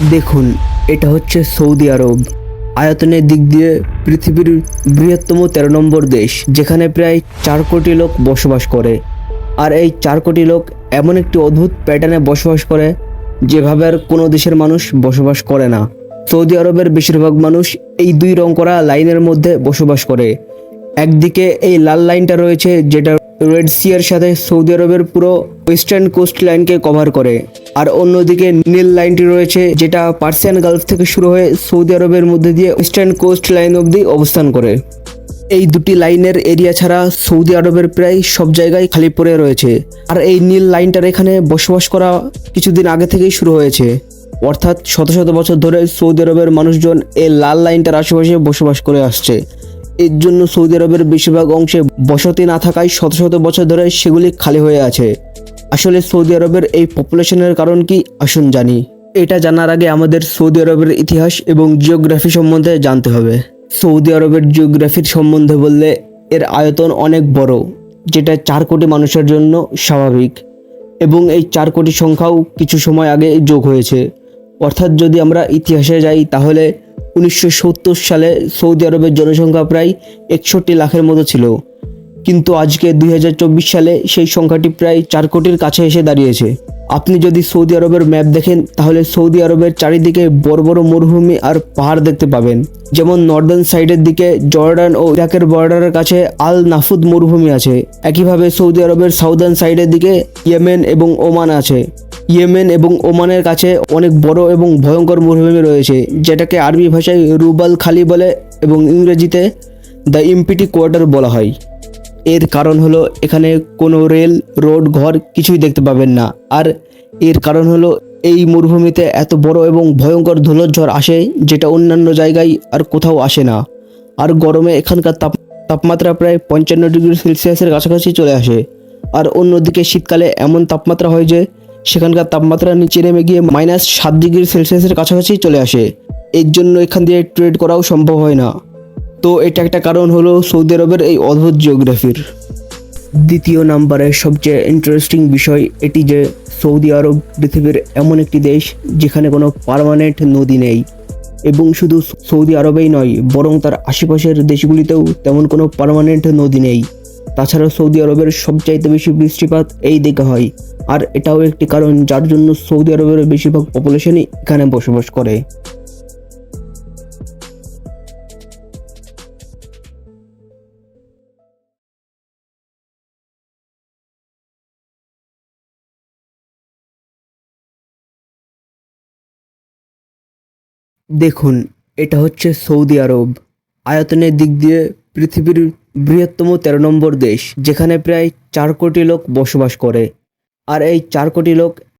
দেখুন, এটা হচ্ছে সৌদি আরব। আয়তনের দিক দিয়ে পৃথিবীর বৃহত্তম তেরো নম্বর দেশ, যেখানে প্রায় চার কোটি লোক বসবাস করে। আর এই চার কোটি লোক এমন একটি অদ্ভুত প্যাটার্নে বসবাস করে, যেভাবে আর কোনো দেশের মানুষ বসবাস করে না। সৌদি আরবের বেশিরভাগ মানুষ এই দুই রং করা লাইনের মধ্যে বসবাস করে। একদিকে এই লাল লাইনটা রয়েছে, যেটা রেড সিয়ার সাথে সৌদি আরবের পুরো ওয়েস্টার্ন কোস্ট লাইনকে কভার করে। আর অন্যদিকে নীল লাইনটি রয়েছে, যেটা পার্সিয়ান গালফ থেকে শুরু হয়ে সৌদি আরবের মধ্যে দিয়ে ওয়েস্টার্ন কোস্ট লাইন অবধি অবস্থান করে। এই দুটি লাইনের এরিয়া ছাড়া সৌদি আরবের প্রায় সব জায়গায় খালি পড়ে রয়েছে। আর এই নীল লাইনটার এখানে বসবাস করা কিছুদিন আগে থেকেই শুরু হয়েছে। অর্থাৎ শত শত বছর ধরে সৌদি আরবের মানুষজন এই লাল লাইনটার আশেপাশে বসবাস করে আসছে। এর জন্য সৌদি আরবের বেশিরভাগ অংশে বসতি না থাকায় শত শত বছর ধরে সেগুলি খালি হয়ে আছে। আসলে সৌদি আরবের এই পপুলেশনের কারণ কি? আসুন জানি। এটা জানার আগে আমাদের সৌদি আরবের ইতিহাস এবং জিওগ্রাফি সম্বন্ধে জানতে হবে। সৌদি আরবের জিওগ্রাফির সম্বন্ধে বললে এর আয়তন অনেক বড়, যেটা চার কোটি মানুষের জন্য স্বাভাবিক। এবং এই চার কোটি সংখ্যাও কিছু সময় আগে যোগ হয়েছে। অর্থাৎ যদি আমরা ইতিহাসে যাই, তাহলে উনিশশো সত্তর সালে সৌদি আরবের জনসংখ্যা প্রায় একষট্টি লাখের মতো ছিল। কিন্তু আজকে দুই হাজার চব্বিশ সালে সেই সংখ্যাটি প্রায় চার কোটির কাছে এসে দাঁড়িয়েছে। আপনি যদি সৌদি আরবের ম্যাপ দেখেন, তাহলে সৌদি আরবের চারিদিকে বড় বড় মরুভূমি আর পাহাড় দেখতে পাবেন। যেমন নর্দার্ন সাইডের দিকে জর্ডান ও ইরাকের বর্ডারের কাছে আল নাফুদ মরুভূমি আছে। একইভাবে সৌদি আরবের সাউদার্ন সাইডের দিকে ইয়েমেন এবং ওমান আছে। ইয়েমেন এবং ওমানের কাছে অনেক বড় এবং ভয়ঙ্কর মরুভূমি রয়েছে, যেটাকে আরবি ভাষায় রুবাল খালি বলে এবং ইংরেজিতে দ্য ইম্পিটি কোয়ার্টার বলা হয়। এর কারণ হলো এখানে কোনো রেল, রোড, ঘর কিছুই দেখতে পাবেন না। আর এর কারণ হলো এই মরুভূমিতে এত বড় এবং ভয়ঙ্কর ধুলোঝড় আসে, যেটা অন্যান্য জায়গায় আর কোথাও আসে না। আর গরমে এখানকার তাপ, তাপমাত্রা প্রায় পঞ্চান্ন ডিগ্রি সেলসিয়াসের কাছাকাছি চলে আসে। আর অন্যদিকে শীতকালে এমন তাপমাত্রা হয় যে সেখানকার তাপমাত্রা নিচে নেমে গিয়ে মাইনাস সাত ডিগ্রি সেলসিয়াসের কাছাকাছি চলে আসে। এর জন্য এখান দিয়ে ট্রেড করাও সম্ভব হয় না। তো এটা একটা কারণ হলো সৌদি আরবের এই অদ্ভুত জিওগ্রাফির দ্বিতীয় নাম্বারের সবচেয়ে ইন্টারেস্টিং বিষয় এটি যে সৌদি আরব পৃথিবীর এমন একটি দেশ যেখানে কোনো পার্মানেন্ট নদী নেই। এবং শুধু সৌদি আরবেই নয়, বরং তার আশেপাশের দেশগুলিতেও তেমন কোনো পার্মানেন্ট নদী নেই। তাছাড়া সৌদি আরবের সবচাইতে বেশি বৃষ্টিপাত এই দিকে হয়। আর এটাও একটি কারণ যার জন্য সৌদি আরবের বেশিরভাগ পপুলেশনই এখানে বসবাস করে। দেখুন, এটা হচ্ছে সৌদি আরব। আয়তনের দিক দিয়ে পৃথিবীর বৃহত্তম তেরো নম্বর দেশ, যেখানে প্রায় চার কোটি লোক বসবাস করে। আর এই চার কোটি লোক